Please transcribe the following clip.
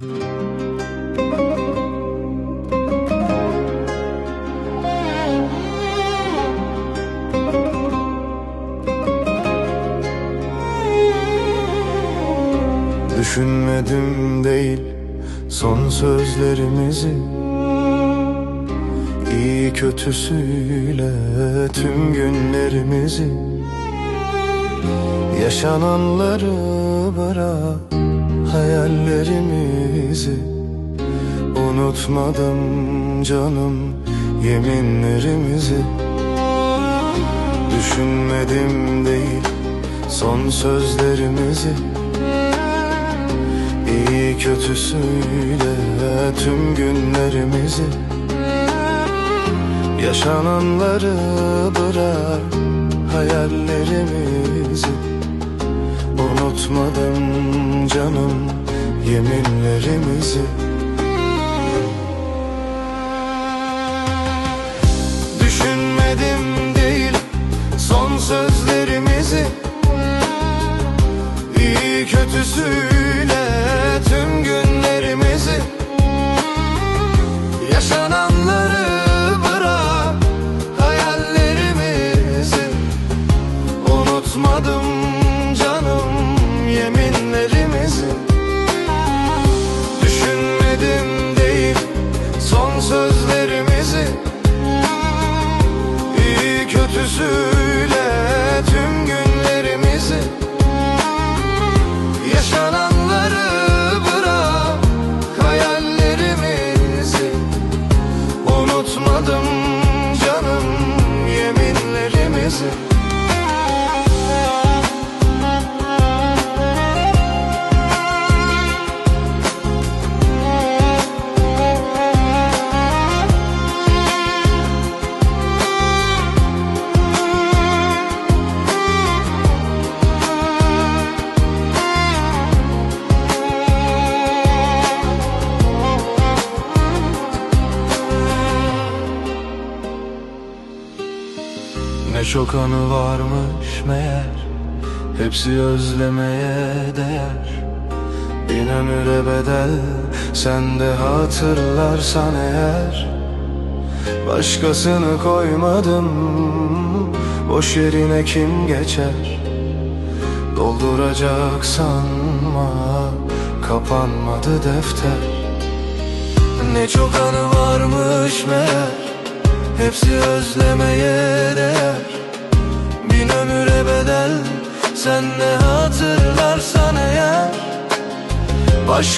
Düşünmedim değil son sözlerimizi. İyi kötüsüyle tüm günlerimizi. Yaşananları bırak hayallerimizi Unutmadım canım yeminlerimizi. Düşünmedim değil son sözlerimizi. İyi kötüsüyle tüm günlerimizi. Yaşananları bırak hayallerimizi Unutmadım canım yeminlerimizi. Düşünmedim değil son sözlerimizi. İyi kötüsüyle tüm günlerimizi. Yaşananları bırak hayallerimizi. Unutmadım kötüsüyle tüm günlerimizi. Yaşananları bırak hayallerimizi. Unutmadım canım yeminlerimizi Ne çok anı varmış meğer Hepsi özlemeye değer. Bin ömüre bedel Sen de hatırlarsan eğer. Başkasını koymadım Boş yerine kim geçer? Dolduracak sanma Kapanmadı defter. Ne çok anı varmış meğer Hepsi özlemeye değer bedel Sen ne hatırlarsan eğer Başka